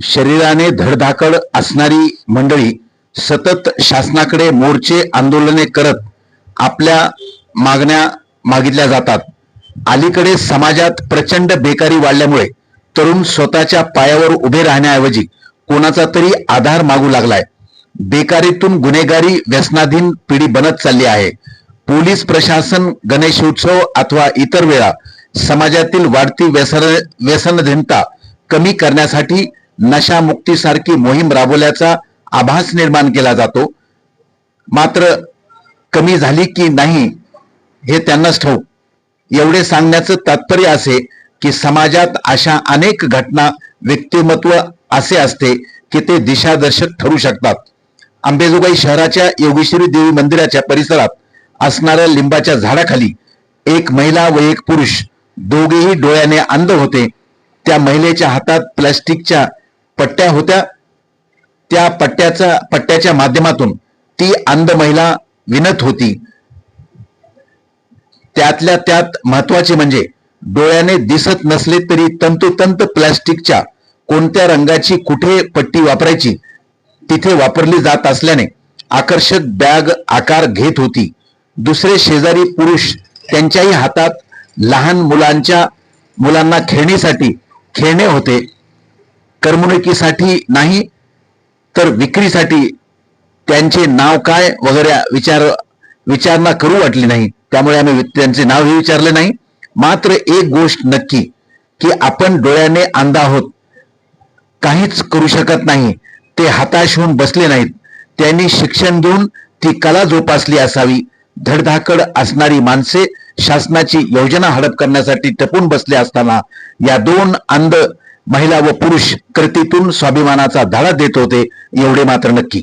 शरीराने धडधाकड असणारी मंडळी सतत शासनाकडे मोर्चे आंदोलने करत आपल्या मागण्या मागितल्या जातात. अलीकडे समाजात प्रचंड बेकारी वाढल्यामुळे तरुण स्वतःच्या पायावर उभे राहण्याऐवजी कोणाचा तरी आधार मागू लागलाय. बेकारीतून गुन्हेगारी व्यसनाधीन पिढी बनत चालली आहे. पोलीस प्रशासन गणेशोत्सव अथवा इतर वेळा समाजातील वाढती व्यसन व्यसनधीनता कमी करण्यासाठी नशामुक्तीसारखी मोहीम राबवल्याचा आभास निर्माण केला जातो. मात्र कमी झाली की नाही हे त्यांनाच ठाऊक. एवढे सांगण्याचं तात्पर्य असे की समाजात अशा अनेक घटना व्यक्तिमत्व असे असते की ते दिशादर्शक ठरू शकतात. अंबेजोगाई शहराच्या योगेश्वरी देवी मंदिराच्या परिसरात असणाऱ्या लिंबाच्या झाडाखाली एक महिला व एक पुरुष दोघेही डोळ्याने अंध होते. त्या महिलेच्या हातात प्लास्टिकच्या पट्ट्या होत्या. त्या पट्ट्याचा पट्ट्याच्या माध्यमातून ती अंध महिला विनत होती. त्यातल्या त्यात महत्त्वाचे म्हणजे डोळ्याने दिसत नसले तरी तंतोतंत प्लास्टिकच्या कोणत्या रंगाची कुठे पट्टी वापरायची तिथे वापरली जात असल्याने आकर्षक बॅग आकार घेत होती. दुसरे शेजारी पुरुष त्यांच्याही हातात लहान मुलांच्या मुलांना खेळणीसाठी खेळणे होते. करमणुकीसाठी नाही तर विक्रीसाठी त्यांचे नाव काय वगैरे विचार विचारणा करू वाटली नाही. त्यामुळे आम्ही त्यांचे नावही विचारले नाही. मात्र एक गोष्ट नक्की की आपण डोळ्याने अंध आहोत. काहीच करू शकत नाही. ते हताश होऊन बसले नाहीत. त्यांनी शिक्षण देऊन ती कला जोपासली असावी. धडधाकड असणारी माणसे शासनाची योजना हडप करण्यासाठी टपून बसले असताना या दोन अंध महिला व पुरुष कृतीतून स्वाभिमानाचा धडा देत होते एवढे मात्र नक्की.